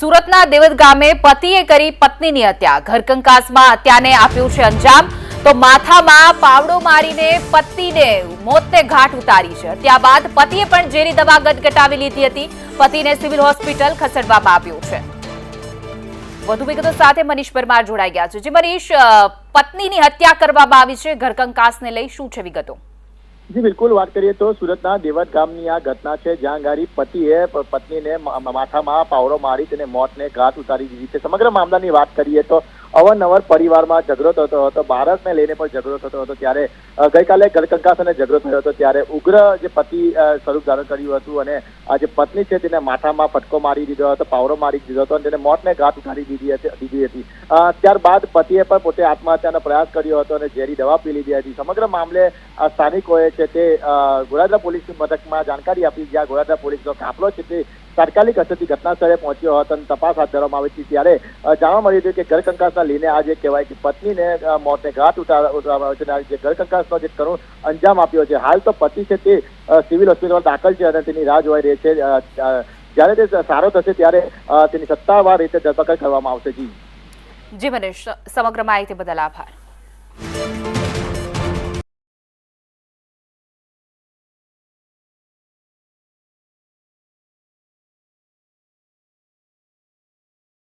સુરતના દેવદ ગામે પતિએ કરી પત્નીની હત્યા. ઘરકંકાસમાં હત્યાને આપ્યું છે અંજામ. તો માથામાં પાવડો મારીને પતિને મોતને ઘાટ ઉતારી છે. હત્યા બાદ પતિએ પણ ઝેરી દવા ગટગટાવી લીધી હતી. પતિને સિવિલ હોસ્પિટલ ખસેડવામાં આવ્યો છે. વધુ વિગતો સાથે મનીષ પરમાર જોડાઈ ગયા છે. જે મનીષ પત્નીની હત્યા કરવામાં આવી છે. ઘરકંકાસને લઈ શું છે વિગતો? જી, બિલકુલ વાત કરીએ તો સુરતના દેવત ગામની આ ઘટના છે, જ્યાં ગારી પતિએ પત્નીને માથામાં પાવડો મારી તેને મોતને ઘાટ ઉતારી દીધી છે. સમગ્ર મામલાની વાત કરીએ તો અવારનવાર પરિવારમાં ઝઘડો થતો હતો. બાળકને લઈને પણ ઝઘડો થતો હતો. ત્યારે ગઈકાલે ઘરકંકાસ અને ઝઘડો થયો હતો. ત્યારે ઉગ્ર જે પતિ સ્વરૂપ ધારણ કર્યું હતું અને આ જે પત્ની છે તેને માથામાં ફટકો મારી દીધો હતો પાવરો મારી દીધો હતો અને તેને મોતને ગાંઠ ઉઠાડી દીધી હતી દીધી હતી. ત્યારબાદ પતિએ પણ પોતે આત્મહત્યાનો પ્રયાસ કર્યો હતો અને ઝેરી દવા પી લીધી હતી. સમગ્ર મામલે સ્થાનિકોએ છે તે અ, ગોરાદરા પોલીસ મથકમાં જાણકારી આપી. જ્યાં ગોરાદરા પોલીસનો કાફલો છે તે તાત્કાલિક અસરથી ઘટના પહોંચ્યો હતો અને તપાસ હાથ ધરવામાં આવી હતી ત્યારે જાણવા મળ્યું હતું કે ઘરકંકાસના લઈને આ જે કહેવાય કે પત્નીને મોતને ઘાટ ઉતાર ઉતારવામાં છે જે ઘરકંકાસનો જે કરુણ અંજામ આપ્યો છે, હાલ તો પતિ છે તે સિવિલ હોસ્પિટલમાં દાખલ છે અને તેની રાહ જોવાઈ રહી છે જ્યારે તે સારો થશે ત્યારે તેની સત્તાવાર રીતે ધરપકડ કરવામાં આવશે. જી. જી મનીષ સમગ્ર માહિતી બદલ આભાર.